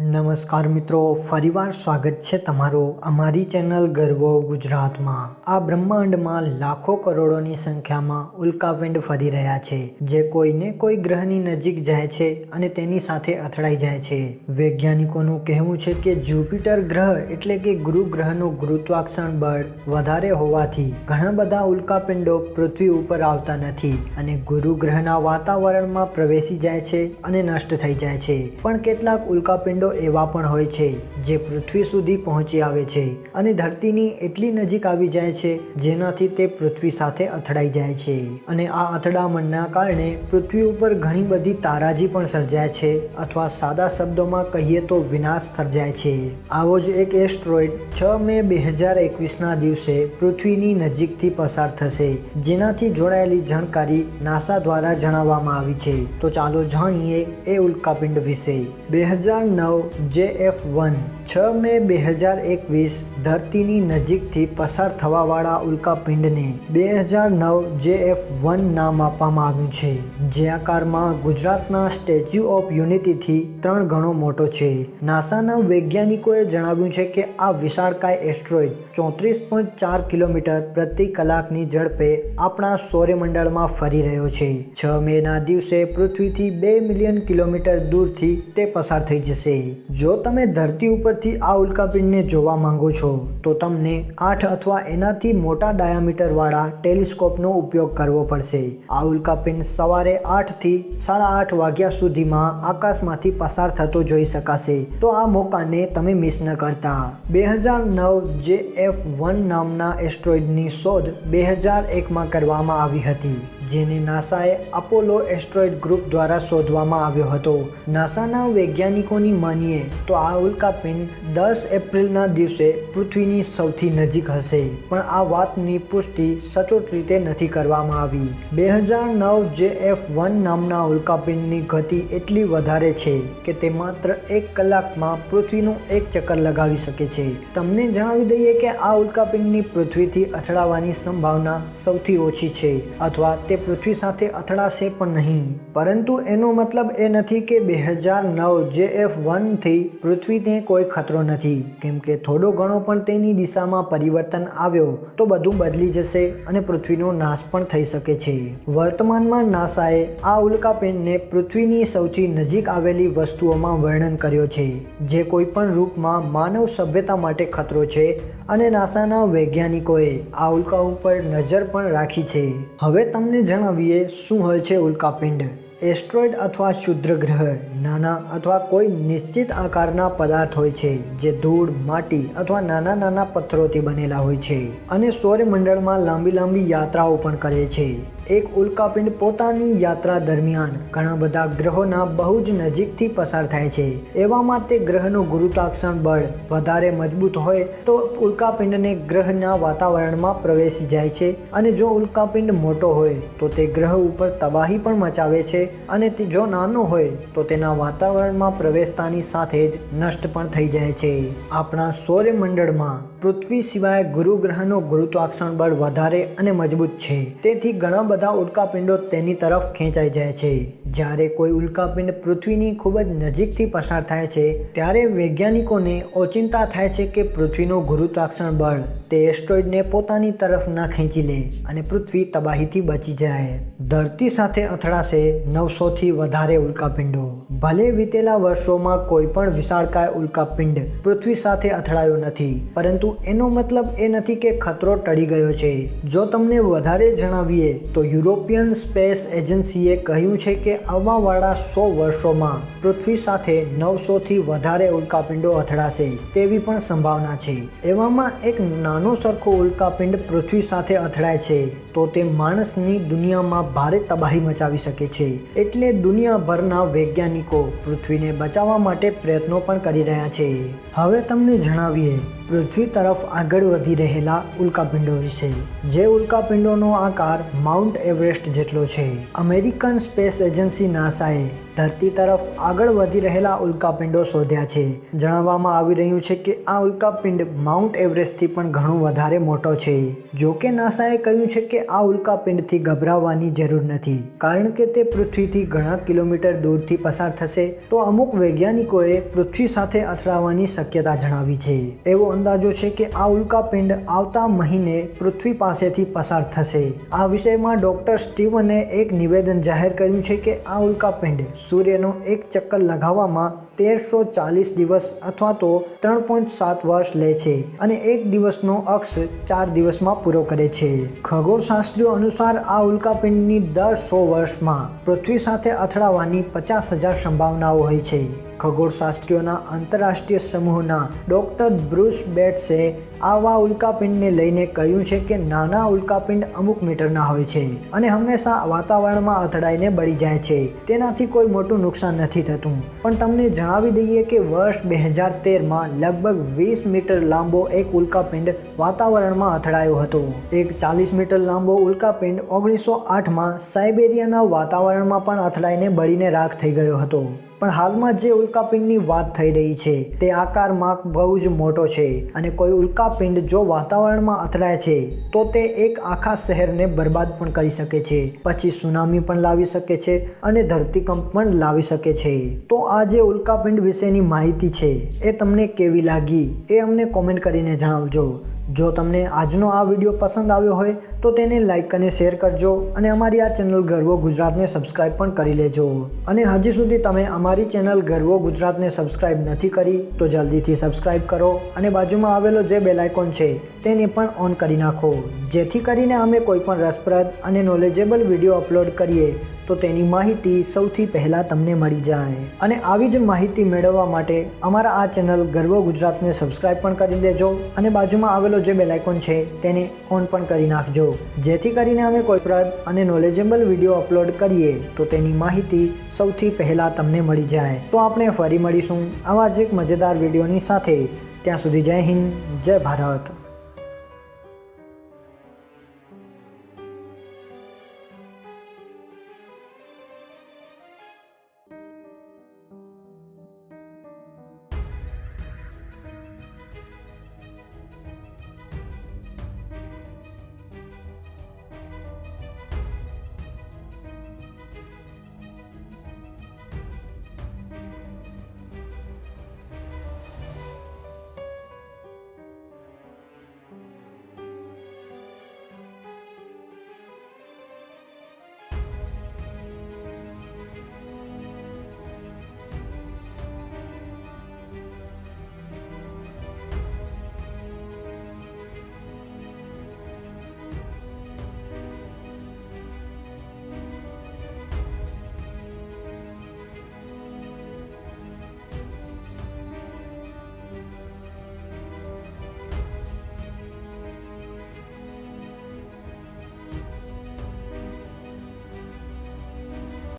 નમસ્કાર મિત્રો, ફરીવાર સ્વાગત છે તમારું અમારી ચેનલ ગર્વો ગુજરાતમાં. આ બ્રહ્માંડમાં લાખો કરોડોની સંખ્યામાં ઉલ્કાપિંડ ફરી રહ્યા છે. જે કોઈને કોઈ ગ્રહની નજીક જાય છે અને તેની સાથે અથડાઈ જાય છે. વૈજ્ઞાનિકોનું કહેવું છે કે જ્યુપિટર ગ્રહ એટલે કે ગુરુ ગ્રહનું ગુરુત્વાકર્ષણ બળ વધારે હોવાથી ઘણા બધા ઉલ્કાપિંડો પૃથ્વી ઉપર આવતા નથી અને ગુરુ ગ્રહના વાતાવરણમાં પ્રવેશી જાય છે અને નષ્ટ થઈ જાય છે. પણ કેટલાક ઉલ્કાપિંડો એવા પણ હોય છે, જે પૃથ્વી સુધી પહોંચી આવે છે અને ધરતીની એટલી નજીક આવી જાય છે, જેનાથી તે પૃથ્વી સાથે અથડાઈ જાય છે. અને આ અથડામણના કારણે પૃથ્વી ઉપર ઘણી બધી તારાજી પણ સર્જાય છે અથવા સાદા શબ્દોમાં કહીએ તો વિનાશ સર્જાય છે. આવો જ એક એસ્ટ્રોઇડ છ મે બે હજાર એકવીસના દિવસે પૃથ્વીની નજીકથી પસાર થશે, જેનાથી જોડાયેલી જાણકારી નાસા દ્વારા જણાવવામાં આવી છે. તો ચાલો જાણીએ એ ઉલ્કાપિંડ વિશે. બે હજાર નવ જે એફ વન છ મે બે હજાર એકવીસ ધરતીની નજીકથી પસાર થવાવાળા ઉલ્કાપિંડને બે હજાર નવ જે એફ વન નામ આપવામાં આવ્યું છે. જે આકારમાં ગુજરાતના સ્ટેચ્યુ ઓફ યુનિટીથી ત્રણ ગણો મોટો છે. નાસાના વૈજ્ઞાનિકોએ જણાવ્યું છે કે આ વિશાળકાય એસ્ટ્રોઇડ ચોત્રીસ પોઈન્ટ ચાર કિલોમીટર પ્રતિ કલાકની ઝડપે આપણા સૌર્યમંડળમાં ફરી રહ્યો છે. છ મેના દિવસે પૃથ્વીથી બે મિલિયન કિલોમીટર દૂરથી તે પસાર થઈ જશે. જો તમે ધરતી ઉપરથી આ ઉલ્કાપિંડને જોવા માંગો છો, તો તમને આઠ અથવા એનાથી મોટા ડાયામીટરવાળા ટેલિસ્કોપનો ઉપયોગ કરવો પડશે. આ ઉલ્કાપિંડ સવારે આઠથી સાડા આઠ વાગ્યા સુધીમાં આકાશમાંથી પસાર થતો જોઈ શકાશે. તો આ મોકાને તમે મિસ ન કરતા. બે હજાર નવ જે એફ વન નામના એસ્ટ્રોઇડની શોધ બે હજાર એકમાં કરવામાં આવી હતી, જેને નાસાએ અપોલો એસ્ટ્રોઇડ ગ્રુપ દ્વારા શોધવામાં આવ્યો હતો. નાસાના વૈજ્ઞાનિકોની માનીએ તો આ ઉલ્કાપિંડ દસ એપ્રિલના દિવસે પૃથ્વીની સૌથી નજીક હશે. પણ આ વાતની પુષ્ટિ સચોટ રીતે નથી કરવામાં આવી. બે હજાર નવ જે એફ વન નામના ઉલ્કાપિંડની ગતિ એટલી વધારે છે કે તે માત્ર એક કલાકમાં પૃથ્વીનું એક ચક્કર લગાવી શકે છે. તમને જણાવી દઈએ કે આ ઉલ્કાપિંડની પૃથ્વીથી અથડાવાની સંભાવના સૌથી ઓછી છે, અથવા તે પૃથ્વી સાથે અથડાશે પણ નહીં. પરંતુ એનો મતલબ એ નથી કે બે હજાર નવ જે એફ વનથી પૃથ્વીને કોઈ ખતરો નથી. કેમ કે થોડો ઘણો પણ તેની દિશામાં પરિવર્તન આવ્યો તો બધું બદલી જશે અને પૃથ્વીનો નાશ પણ થઈ શકે છે. વર્તમાનમાં નાસાએ આ ઉલ્કાપિંડને પૃથ્વીની સૌથી નજીક આવેલી વસ્તુઓમાં વર્ણન કર્યો છે, જે કોઈ પણ રૂપમાં માનવ સભ્યતા માટે ખતરો છે અને નાસાના વૈજ્ઞાનિકોએ આ ઉલ્કા ઉપર નજર પણ રાખી છે. હવે તમને જણાવીએ શું હોય છે ઉલ્કાપિંડ એસ્ટ્રોઇડ અથવા ક્ષુદ્ર ગ્રહ નાના અથવા કોઈ નિશ્ચિત આકારના પદાર્થ હોય છે, જે ધૂળ, માટી અથવા નાના નાના પથ્થરોથી બનેલા હોય છે અને સૌરમંડળમાં લાંબી લાંબી યાત્રાઓ પણ કરે છે. એક ઉલ્કાપિંડ પોતાની યાત્રા દરમિયાન ઘણા બધા ગ્રહોના બહુ જ નજીકથી પસાર થાય છે. એવામાં તે ગ્રહનું ગુરુત્વાકર્ષણ બળ વધારે મજબૂત હોય તો ઉલ્કાપિંડને ગ્રહના વાતાવરણમાં પ્રવેશી જાય છે અને જો ઉલ્કાપિંડ મોટો હોય તો તે ગ્રહ ઉપર તબાહી પણ મચાવે છે અને તે જો નાનો હોય તો તેના વાતાવરણમાં પ્રવેશતાની સાથે જ નષ્ટ પણ થઈ જાય છે. આપણા સૌર્યમંડળમાં પૃથ્વી સિવાય ગુરુ ગ્રહનું ગુરુત્વાકર્ષણ બળ વધારે અને મજબૂત છે. તેથી ઘણા બધા ઉલ્કાપિંડો તેની તરફ ખેંચાઈ જાય છે. જ્યારે કોઈ ઉલ્કાપિંડ પૃથ્વીની ખૂબ જ નજીકથી પસાર થાય છે, ત્યારે વૈજ્ઞાનિકોને ઓચિંતા થાય છે કે પૃથ્વીનું ગુરુત્વાકર્ષણ બળ તે એસ્ટ્રોઇડને પોતાની તરફ ન ખેંચી લે અને પૃથ્વી તબાહીથી બચી જાય. ધરતી સાથે અથડાશે નવસોથી વધારે ઉલ્કાપિંડો. ભલે વીતેલા વર્ષોમાં કોઈ પણ વિશાળકાય ઉલ્કાપિંડ પૃથ્વી સાથે અથડાયો નથી, પરંતુ એનો મતલબ એ નથી કે ખતરો ટળી ગયો છે. જો તમને વધારે જણાવીએ, તો યુરોપિયન સ્પેસ એજન્સીએ કહ્યું છે કે આવવાવાળા સો વર્ષોમાં પૃથ્વી સાથે નવસોથી વધારે ઉલ્કાપિંડો અથડાશે તેવી પણ સંભાવના છે. એવામાં એક નાનો સરખો ઉલ્કાપિંડ પૃથ્વી સાથે અથડાય છે, તો તે માણસની દુનિયામાં ભારે તબાહી મચાવી શકે છે. એટલે દુનિયાભરના વૈજ્ઞાનિકો પૃથ્વીને બચાવવા માટે પ્રયત્નો પણ કરી રહ્યા છે. હવે તમને જણાવીએ પૃથ્વી તરફ આગળ વધી રહેલા ઉલ્કાપિંડો વિશે. જે ઉલ્કાપિંડોનો આકાર માઉન્ટ એવરેસ્ટ જેટલો છે. અમેરિકન સ્પેસ એજન્સી નાસાએ ધરતી તરફ આગળ વધી રહેલા ઉલ્કાપિંડો શોધ્યા છે. જણાવવામાં આવી રહ્યું છે કે આ ઉલ્કાપિંડ માઉન્ટ એવરેસ્ટથી પણ ઘણું વધારે મોટો છે. જો કે નાસાએ કહ્યું છે કે આ ઉલ્કાપિંડથી ગભરાવાની જરૂર નથી. કારણ કે તે પૃથ્વીથી ઘણા કિલોમીટર દૂરથી પસાર થશે, તો અમુક વૈજ્ઞાનિકોએ પૃથ્વી સાથે અથડાવાની શક્યતા જણાવી છે. એવો અંદાજો છે કે આ ઉલ્કાપિંડ આવતા મહિને પૃથ્વી પાસેથી પસાર થશે. આ વિષયમાં ડોક્ટર સ્ટીવને એક નિવેદન જાહેર કર્યું છે કે આ ઉલ્કાપિંડ સૂર્યનો એક ચક્કર લગાવવામાં તેરસો ચાલીસ દિવસ અથવા તો ત્રણ પોઈન્ટ સાત વર્ષ લે છે અને એક દિવસનો અક્ષ ચાર દિવસમાં પૂરો કરે છે. ખગોળશાસ્ત્રીઓ અનુસાર આ ઉલ્કાપિંડની દર સો વર્ષમાં પૃથ્વી સાથે અથડાવાની પચાસ હજાર સંભાવનાઓ હોય છે. ખગોળશાસ્ત્રીઓના આંતરરાષ્ટ્રીય સમૂહના ડૉક્ટર બ્રુસ બેટ્સે આવા ઉલ્કાપિંડને લઈને કહ્યું છે કે નાના ઉલ્કાપિંડ અમુક મીટરના હોય છે અને હંમેશા વાતાવરણમાં અથડાઈને બળી જાય છે. તેનાથી કોઈ મોટું નુકસાન નથી થતું. પણ તમને જણાવી દઈએ કે વર્ષ બે હજાર તેરમાં લગભગ વીસ મીટર લાંબો એક ઉલ્કાપિંડ વાતાવરણમાં અથડાયો હતો. એક ચાલીસ મીટર લાંબો ઉલ્કાપિંડ ઓગણીસો આઠમાં સાઇબેરિયાના વાતાવરણમાં પણ અથડાઈને બળીને રાખ થઈ ગયો હતો. પણ હાલમાં જે ઉલ્કાપિંડની વાત થઈ રહી છે, તે આકારમાં બહુ જ મોટો છે અને કોઈ ઉલ્કાપિંડ જો વાતાવરણમાં અથડાય છે, તો તે એક આખા શહેરને બરબાદ પણ કરી શકે છે. પછી સુનામી પણ લાવી શકે છે અને ધરતીકંપ પણ લાવી શકે છે. તો આ જે ઉલ્કાપિંડ વિશેની માહિતી છે, એ તમને કેવી લાગી, એ અમને કોમેન્ટ કરીને જણાવજો. જો તમને આજનો આ વીડિયો પસંદ આવ્યો હોય, તો તેને લાઇક અને શેર કરજો અને અમારી આ ચેનલ ગર્વો ગુજરાતને સબસ્ક્રાઇબ પણ કરી લેજો. અને હજી સુધી તમે અમારી ચેનલ ગર્વો ગુજરાતને સબસ્ક્રાઇબ નથી કરી, તો જલ્દીથી સબસ્ક્રાઇબ કરો અને બાજુમાં આવેલો જે બેલ આઇકોન છે, તેને પણ ઓન કરી નાખો. જેથી કરીને અમે કોઈપણ રસપ્રદ અને નોલેજેબલ વીડિયો અપલોડ કરીએ, તો તેની માહિતી સૌથી પહેલાં તમને મળી જાય. અને આવી જ માહિતી મેળવવા માટે અમારા આ ચેનલ ગર્વો ગુજરાતને સબસ્ક્રાઇબ પણ કરી દેજો અને બાજુમાં આવેલો જે બેલ આઇકોન છે, તેને ઓન પણ કરી નાખજો. જેથી કરીને અમે કોઈ પ્રદ અને નોલેજેબલ વીડિયો અપલોડ કરીએ, તો તેની માહિતી સૌથી પહેલાં તમને મળી જાય. તો આપણે ફરી મળીશું આવા જ એક મજેદાર વિડીયોની સાથે. ત્યાં સુધી જય હિન્દ, જય ભારત.